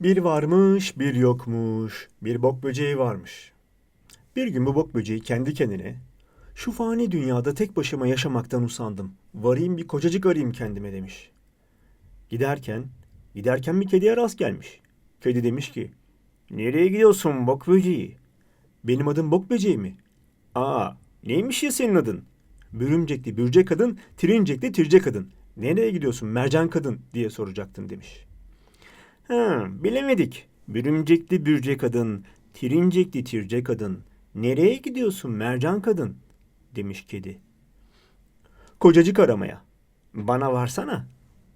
Bir varmış, bir yokmuş. Bir bok böceği varmış. Bir gün bu bok böceği kendi kendine şu fani dünyada tek başıma yaşamaktan usandım. Varayım bir kocacık arayayım kendime demiş. Giderken, giderken bir kediye rast gelmiş. Kedi demiş ki, Nereye gidiyorsun bok böceği? Benim adım bok böceği mi? Aa, neymiş ya senin adın? Bürümcekli bürce kadın, tirincekli tirce kadın. Nereye gidiyorsun mercan kadın diye soracaktım demiş. Ha, bilemedik. Bürümcekli bürce kadın, tirincekli tirce kadın. Nereye gidiyorsun mercan kadın? demiş kedi. Kocacık aramaya. Bana varsana.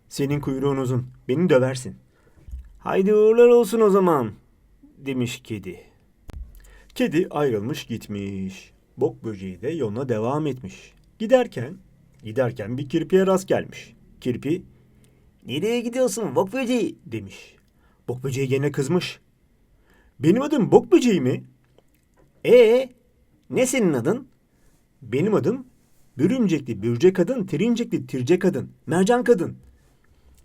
Senin kuyruğun uzun. Beni döversin. Haydi uğurlar olsun o zaman demiş kedi. Kedi ayrılmış gitmiş. Bok böceği de yoluna devam etmiş. Giderken, giderken bir kirpiye rast gelmiş. Kirpi, nereye gidiyorsun bok böceği demiş. Bok böceği gene kızmış. Benim adım bok böceği mi? Ee, ne senin adın? Benim adım bürümcekli bürce kadın, tirincekli tirce kadın, mercan kadın.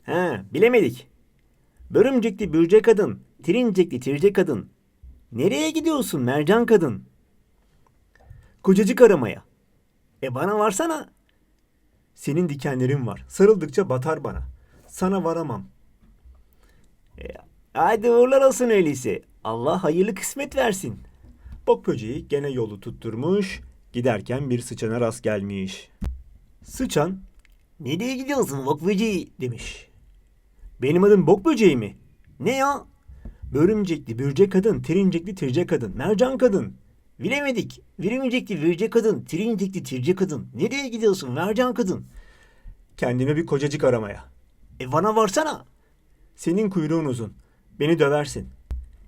He, bilemedik. Börümcekli bürce kadın, tirincekli tirce kadın. Nereye gidiyorsun mercan kadın? Kocacık aramaya. E bana varsana. Senin dikenlerin var. Sarıldıkça batar bana. Sana varamam. Hadi uğurlar olsun öyleyse. Allah hayırlı kısmet versin. Bok böceği gene yolu tutturmuş. Giderken bir sıçana rast gelmiş. Sıçan, nereye gidiyorsun bok böceği demiş. Benim adım bok böceği mi? Ne ya? Börümcekli bürce kadın, tirincekli tirce kadın, mercan kadın. Bilemedik. Börümcekli bürce kadın, tirincekli tirce kadın. Nereye gidiyorsun mercan kadın? Kendime bir kocacık aramaya. E bana varsana. Senin kuyruğun uzun. Beni döversin.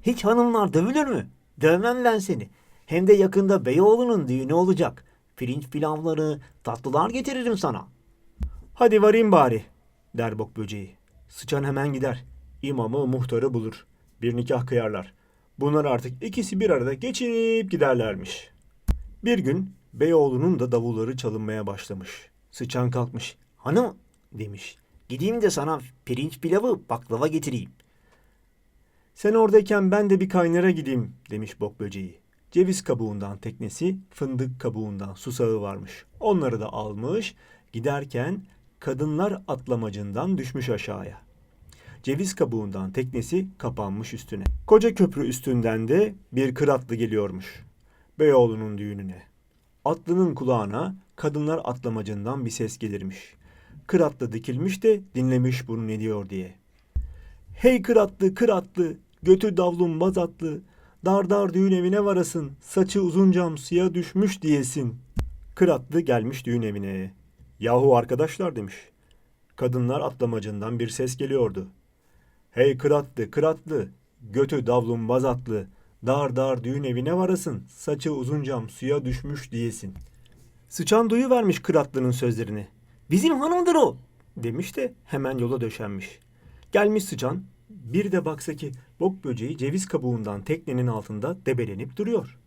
Hiç hanımlar dövülür mü? Dövmem ben seni. Hem de yakında Beyoğlu'nun düğünü olacak. Pirinç pilavları, tatlılar getiririm sana. Hadi varayım bari, der bok böceği. Sıçan hemen gider. İmamı muhtarı bulur. Bir nikah kıyarlar. Bunlar artık ikisi bir arada geçinip giderlermiş. Bir gün Beyoğlu'nun da davulları çalınmaya başlamış. Sıçan kalkmış. Hanım demiş. Gideyim de sana pirinç pilavı baklava getireyim. Sen oradayken ben de bir kaynara gideyim demiş bok böceği. Ceviz kabuğundan teknesi, fındık kabuğundan susağı varmış. Onları da almış, giderken kadınlar atlamacından düşmüş aşağıya. Ceviz kabuğundan teknesi kapanmış üstüne. Koca köprü üstünden de bir kıratlı geliyormuş. Beyoğlu'nun düğününe. Atlının kulağına kadınlar atlamacından bir ses gelirmiş. Kıratlı dikilmiş de dinlemiş bunu ne diyor diye. Hey kıratlı kıratlı, götü davlum bazatlı, dar dar düğün evine varasın, saçı uzun cam suya düşmüş diyesin. Kıratlı gelmiş düğün evine. Yahu arkadaşlar demiş. Kadınlar atlamacından bir ses geliyordu. Hey kıratlı kıratlı, götü davlum bazatlı, dar dar düğün evine varasın, saçı uzun cam suya düşmüş diyesin. Sıçan duyuvermiş kıratlının sözlerini. Bizim hanımdır o, demiş de hemen yola döşenmiş. Gelmiş sıçan, bir de baksa ki bok böceği ceviz kabuğundan teknenin altında debelenip duruyor.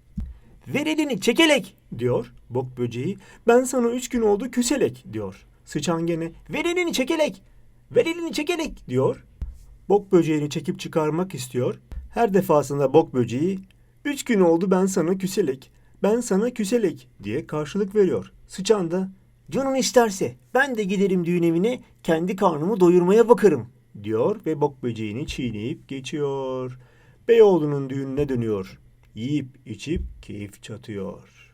Ver elini çekelek diyor bok böceği. Ben sana üç gün oldu küselek diyor. Sıçan gene ver elini çekelek. Ver elini çekelek diyor. Bok böceğini çekip çıkarmak istiyor. Her defasında bok böceği üç gün oldu ben sana küselek. Ben sana küselek diye karşılık veriyor. Sıçan da canın isterse ben de giderim düğün evine kendi karnımı doyurmaya bakarım diyor ve bok böceğini çiğneyip geçiyor. Beyoğlu'nun düğününe dönüyor. Yiyip içip keyif çatıyor.